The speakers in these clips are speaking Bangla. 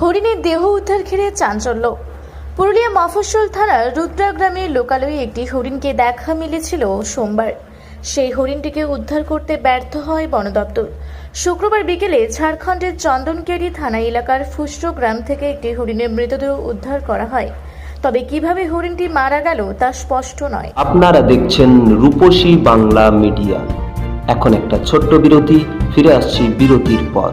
হরিণের দেহ উদ্ধার ঘিরে চাঞ্চল্য। পুরুলিয়া মফস্বল থানার রুদ্রা গ্রামের লোকালয়ে একটি হরিণকে দেখা মিলেছিল সোমবার। সেই হরিণটিকে উদ্ধার করতে ব্যর্থ হয় বন দপ্তর। শুক্রবার বিকেলে ঝাড়খণ্ডের চন্দনকেরি থানা এলাকার ফুসরো গ্রাম থেকে একটি হরিণের মৃতদেহ উদ্ধার করা হয়। তবে কীভাবে হরিণটি মারা গেল তা স্পষ্ট নয়। আপনারা দেখছেন রূপসী বাংলা মিডিয়া। এখন একটা ছোট্ট বিরতি, ফিরে আসছি বিরতির পর।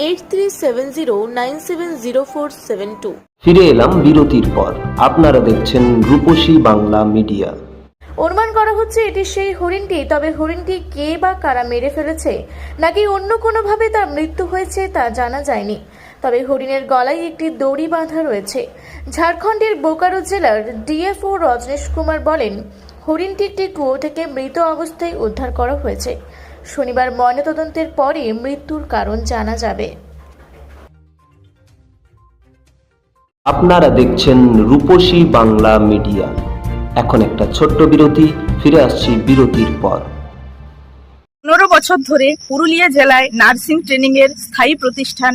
eight three seven zero nine seven zero four seven two ফিরে এলাম বিরতির পর। আপনারা দেখছেন রূপসী বাংলা মিডিয়া। অনুমান করা হচ্ছে এটি সেই হরিণটি তবে হরিণটি কে বা কারা মেরে ফেলেছে নাকি অন্য কোনোভাবে তার মৃত্যু হয়েছে তা জানা যায়নি। তবে হরিণের গলায় একটি দড়ি বাঁধা রয়েছে। ঝাড়খণ্ডের বোকারো জেলার ডিএফও রজনীশ কুমার বলেন হরিণটি একটি কুয়ো থেকে মৃত অবস্থায় উদ্ধার করা হয়েছে। শনিবার ময়নাতদন্তের পরে মৃত্যুর কারণ জানা যাবে। আপনারা দেখছেন রূপসী বাংলা মিডিয়া। এখন একটা ছোট্ট বিরতি ফিরে আসছি বিরতির পর। পনেরো বছর ধরে পুরুলিয়া জেলায় নার্সিং ট্রেনিং এর স্থায়ী প্রতিষ্ঠান